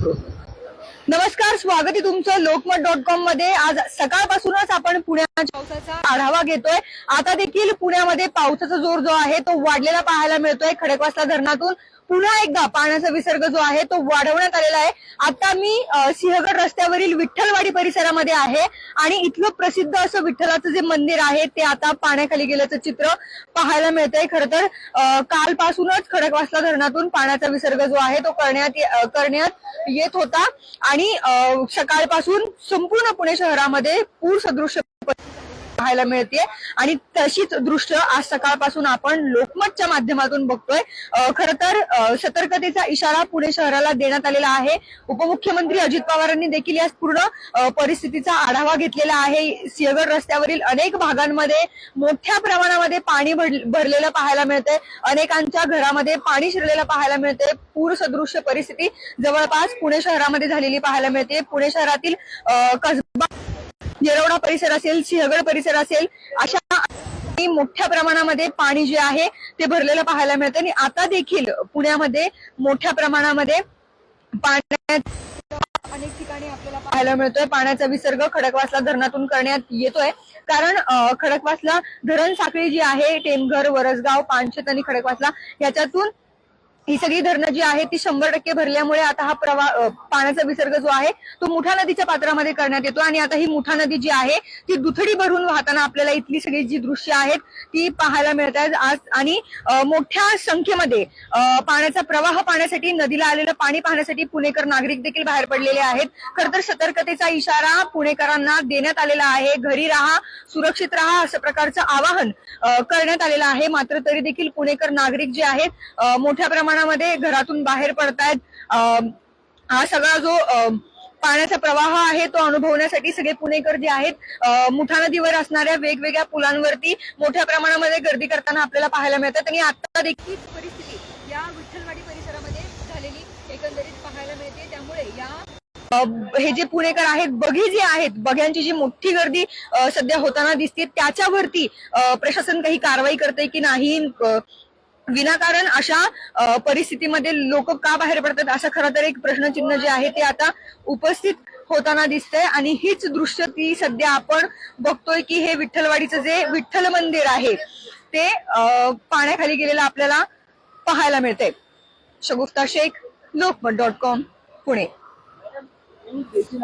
नमस्कार स्वागत आहे तुमचं लोकमत डॉट कॉममध्ये. आज सकाळपासूनच आपण पुण्याच्या पावसाचा आढावा घेतोय. आता देखील पुण्यामध्ये पावसाचा जोर जो आहे तो वाढलेला पाहायला मिळतोय. खडकवासला धरणातून पुन्हा एकदा पाण्याचा विसर्ग जो आहे तो वाढवण्यात आलेला आहे. आता मी सिंहगड रस्त्यावरील विठ्ठलवाडी परिसरामध्ये आहे आणि इथलं प्रसिद्ध असं विठ्ठलाचं जे मंदिर आहे ते आता पाण्याखाली गेल्याचं चित्र पाहायला मिळतंय. खरं तर कालपासूनच खडकवासला धरणातून पाण्याचा विसर्ग जो आहे तो करण्यात ये- करण्यात येत होता. आणि सकाळपासून संपूर्ण पुणे शहरामध्ये पूर सदृश्य पाहायला मिळते. आणि तशीच दृश्य आज सकाळपासून आपण लोकमतच्या माध्यमातून बघतोय. खर तर सतर्कतेचा इशारा पुणे शहराला देण्यात आलेला आहे. उपमुख्यमंत्री अजित पवारांनी देखील या पूर्ण परिस्थितीचा आढावा घेतलेला आहे. सिंहगड रस्त्यावरील अनेक भागांमध्ये मोठ्या प्रमाणामध्ये पाणी भर- भरलेलं पाहायला मिळतंय. अनेकांच्या घरामध्ये पाणी शिरलेलं पाहायला मिळतंय. पूर सदृश्य परिस्थिती जवळपास पुणे शहरामध्ये झालेली पाहायला मिळते. पुणे शहरातील अ, येरवडा परिसर असेल सिंहगड परिसर असेल अशा मोठ्या प्रमाणामध्ये पाणी जे आहे ते भरलेलं पाहायला मिळतं. आणि आता देखील पुण्यामध्ये मोठ्या प्रमाणामध्ये पाण्यात अनेक ठिकाणी आपल्याला पाहायला मिळतोय. पाण्याचा विसर्ग खडकवासला धरणातून करण्यात येतोय. कारण खडकवासला धरण साखळी जी आहे टेमघर वरसगाव पानशेत आणि खडकवासला याच्यातून ही सगळी धरणं जी आहेत ती शंभर टक्के भरल्यामुळे आता हा प्रवाह पाण्याचा विसर्ग जो आहे तो मुठा नदीच्या पात्रामध्ये करण्यात येतो. आणि आता ही मुठा नदी जी आहे ती दुथडी भरून वाहताना आपल्याला इथली सगळी जी दृश्य आहेत ती पाहायला मिळत आहेत आज आणि मोठ्या संख्येमध्ये पाण्याचा प्रवाह पाहण्यासाठी नदीला आलेलं पाणी पाहण्यासाठी पुणेकर नागरिक देखील बाहेर पडलेले आहेत. खर तर सतर्कतेचा इशारा पुणेकरांना देण्यात आलेला आहे. घरी राहा सुरक्षित राहा असं प्रकारचं आवाहन करण्यात आलेलं आहे. मात्र तरी देखील पुणेकर नागरिक जे आहेत मोठ्या प्रमाणात प्रमाणामध्ये घरातून बाहेर पडतायत. हा सगळा जो पाण्याचा प्रवाह आहे तो अनुभवण्यासाठी सगळे पुणेकर जे आहेत मुठा नदीवर असणाऱ्या वेगवेगळ्या पुलांवरती मोठ्या प्रमाणामध्ये गर्दी करताना आपल्याला पाहायला मिळतात. आणि आता देखील परिस्थिती या विठ्ठलवाडी परिसरामध्ये झालेली एकंदरीत पाहायला मिळते. त्यामुळे या हे जे पुणेकर आहेत बघी जे आहेत बघ्यांची जी मोठी गर्दी सध्या होताना दिसते त्याच्यावरती प्रशासन काही कारवाई करते की नाही विनाकारण अशा परिस्थितीमध्ये लोक का बाहेर पडतात असं खरं तर एक प्रश्नचिन्ह जे आहे ते आता उपस्थित होताना दिसतंय. आणि हीच दृश्य ती सध्या आपण बघतोय की हे विठ्ठलवाडीचं जे विठ्ठल मंदिर आहे ते पाण्याखाली गेलेलं आपल्याला पाहायला मिळतंय. Shagufta Shaikh Lokmat dot com Pune. देशी